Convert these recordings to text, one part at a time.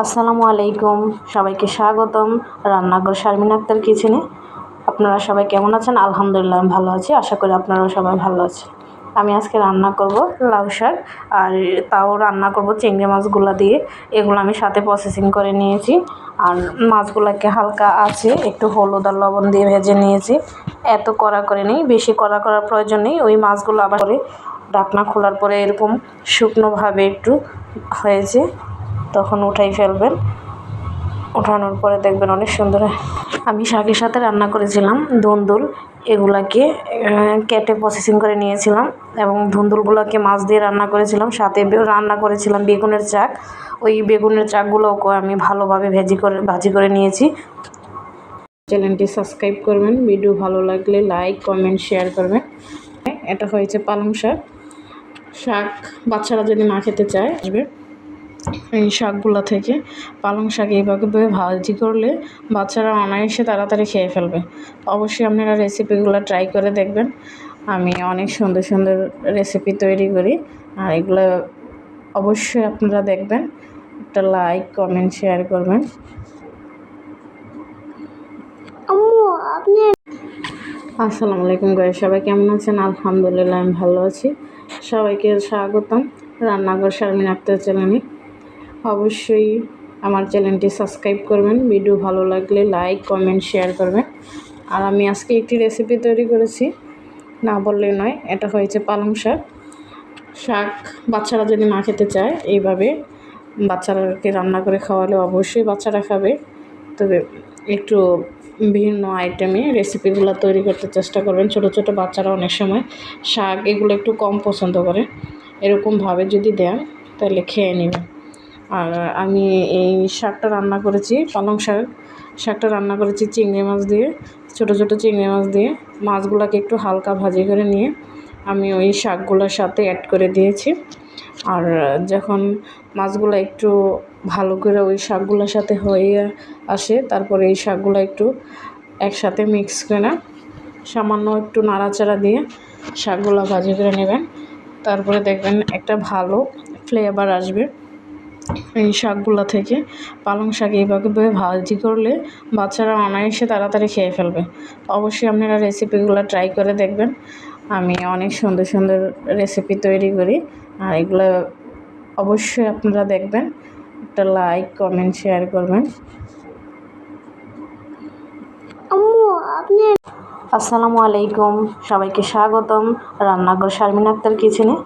আসসালামু আলাইকুম। সবাইকে স্বাগতম রান্নাঘর শারমিন আক্তার কিচেনে। আপনারা সবাই কেমন আছেন? আলহামদুলিল্লাহ আমি ভালো আছি। আশা করি আপনারাও সবাই ভালো আছেন। আমি আজকে রান্না করব লাউ শাক আর তাও রান্না করব চিংড়ি মাছগুলো দিয়ে। এগুলো আমি সাথে প্রসেসিং করে নিয়েছি। আর মাছগুলোকে হালকা আছে একটু হলুদ আর লবণ দিয়ে ভেজে নিয়েছি। এত কড়া করে নেই, বেশি কড়া করার প্রয়োজন নেই। ওই মাছগুলো আবার করে ঢাকনা খোলার পরে এরকম শুকনোভাবে একটু হয়েছে। তখন উঠাই ফেলবেন। ওঠানোর পরে দেখবেন অনেক সুন্দর আমি শাকের সাথে রান্না করেছিলাম ধুন্দুল। এগুলাকে কেটে প্রসেসিং করে নিয়েছিলাম এবং ধুন্দুলগুলোকে মাছ দিয়ে রান্না করেছিলাম। সাথে রান্না করেছিলাম বেগুনের চাক। ওই বেগুনের চাকগুলোকে আমি ভালোভাবে ভেজি করে, ভাজি করে নিয়েছি। চ্যানেলটি সাবস্ক্রাইব করবেন। ভিডিও ভালো লাগলে লাইক, কমেন্ট, শেয়ার করবেন। এটা হয়েছে পালং শাক। শাক বাচ্চারা যদি না খেতে চায় আসবে এই শাকগুলো থেকে পালং শাক এইভাবে ভাজি করলে বাচ্চারা অনায়াসে তাড়াতাড়ি খেয়ে ফেলবে। অবশ্যই আপনারা রেসিপিগুলো ট্রাই করে দেখবেন। আমি অনেক সুন্দর সুন্দর রেসিপি তৈরি করি আর এগুলো অবশ্যই আপনারা দেখবেন। একটা লাইক কমেন্ট শেয়ার করবেন। আসসালামু আলাইকুম গাই সবাই কেমন আছেন? আলহামদুলিল্লাহ আমি ভালো আছি। সবাইকে স্বাগতম। রান্নাঘর শারমিন আক্তার চ্যানেলে অবশ্যই আমার চ্যানেলটি সাবস্ক্রাইব করবেন। ভিডিও ভালো লাগলে লাইক, কমেন্ট, শেয়ার করবেন। আর আমি আজকে একটি রেসিপি তৈরি করেছি। না বললে নয়, এটা হয়েছে পালং শাক। শাক বাচ্চারা যদি না খেতে চায়, এইভাবে বাচ্চারাকে রান্না করে খাওয়ালে অবশ্যই বাচ্চারা খাবে। তবে একটু বিভিন্ন আইটেমে রেসিপিগুলো তৈরি করতে চেষ্টা করবেন। ছোট ছোট বাচ্চারা অনেক সময় শাক এগুলো একটু কম পছন্দ করে। এরকমভাবে যদি দেন, তাহলে খেয়ে নেবেন। আর আমি এই শাকটা রান্না করেছি, পালং শাক। শাকটা রান্না করেছি চিংড়ি মাছ দিয়ে, ছোট ছোট চিংড়ি মাছ দিয়ে। মাছগুলোকে একটু হালকা ভাজি করে নিয়ে আমি ওই শাকগুলোর সাথে অ্যাড করে দিয়েছি। আর যখন মাছগুলো একটু ভালো করে ওই শাকগুলোর সাথে হয়ে আসে, তারপরে এই শাকগুলো একটু একসাথে মিক্স করে সামান্য একটু নাড়াচাড়া দিয়ে শাকগুলো ভাজি করে নেবেন। তারপরে দেখবেন একটা ভালো ফ্লেভার আসবে। এই শাকগুলো থেকে পালং শাক এইভাবে ভাজি করলে বাচ্চারা অনায়াসে তাড়াতাড়ি খেয়ে ফেলবে। অবশ্যই আপনারা রেসিপিগুলো ট্রাই করে দেখবেন। আমি অনেক সুন্দর সুন্দর রেসিপি তৈরি করি। আর এগুলো অবশ্যই আপনারা দেখবেন। একটা লাইক কমেন্ট শেয়ার করবেন। আসসালামু আলাইকুম। সবাইকে স্বাগতম। রান্নাঘর শারমিন আক্তার কিচেনে।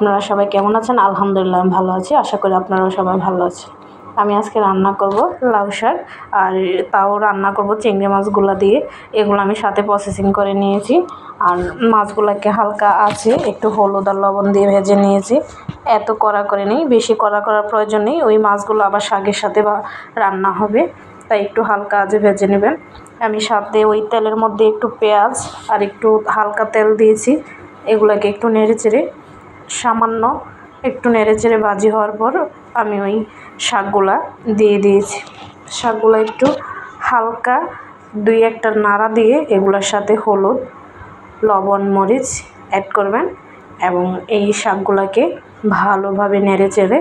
আপনারা সবাই কেমন আছেন? আলহামদুলিল্লাহ আমি ভালো আছি। আশা করি আপনারাও সবাই ভালো আছেন। আমি আজকে রান্না করব লাউ শাক আর তাও রান্না করব চিংড়ি মাছগুলো দিয়ে। এগুলো আমি সাথে প্রসেসিং করে নিয়েছি। আর মাছগুলোকে হালকা আছে একটু হলুদ আর লবণ দিয়ে ভেজে নিয়েছি। এত কড়া করে নেই, বেশি কড়া করার প্রয়োজন নেই। ওই মাছগুলো আবার শাকের সাথে বা রান্না হবে, তাই একটু হালকা আজে ভেজে নেবেন। আমি সাথে ওই তেলের মধ্যে একটু পেঁয়াজ আর একটু হালকা তেল দিয়েছি। এগুলোকে একটু নেড়ে চেড়ে সামান্য একটু নেড়ে চেড়ে ভাজি হওয়ার পর আমি ওই শাকগুলা দিয়ে দিয়েছি। শাকগুলো একটু হালকা দুই একটা নাড়া দিয়ে এগুলোর সাথে হলুদ, লবণ, মরিচ অ্যাড করবেন এবং এই শাকগুলোকে ভালোভাবে নেড়ে চেড়ে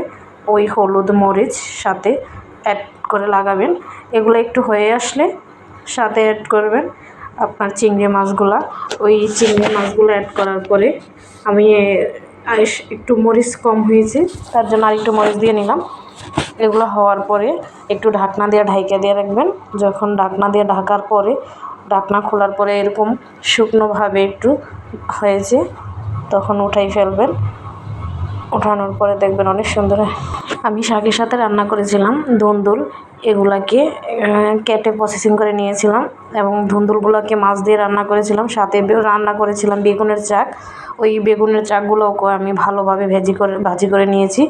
ওই হলুদ, মরিচ সাথে অ্যাড করে লাগাবেন। এগুলো একটু হয়ে আসলে সাথে অ্যাড করবেন আপনার চিংড়ি মাছগুলা। ওই চিংড়ি মাছগুলো অ্যাড করার পরে আমি একটু মরিচ কম হয়েছে, তার জন্য আর একটু মরিচ দিয়ে নিলাম। এগুলো হওয়ার পরে একটু ঢাকনা দিয়ে ঢাইকা দিয়ে রাখবেন। যখন ঢাকনা দিয়ে ঢাকার পরে, ঢাকনা খোলার পরে এরকম শুকনোভাবে একটু হয়েছে, তখন উঠাই ফেলবেন। ওঠানোর পরে দেখবেন অনেক সুন্দর। আমি শাকের সাথে রান্না করেছিলাম, ধুন্দুল। এগুলাকে কেটে প্রসেসিং করে নিয়েছিলাম এবং ধুন্দুলগুলোকে মাছ দিয়ে রান্না করেছিলাম, সাথে রান্না করেছিলাম বেগুনের চাক। ওই বেগুনের চাকগুলোকে আমি ভালোভাবে ভেজি করে ভাজি করে নিয়েছি।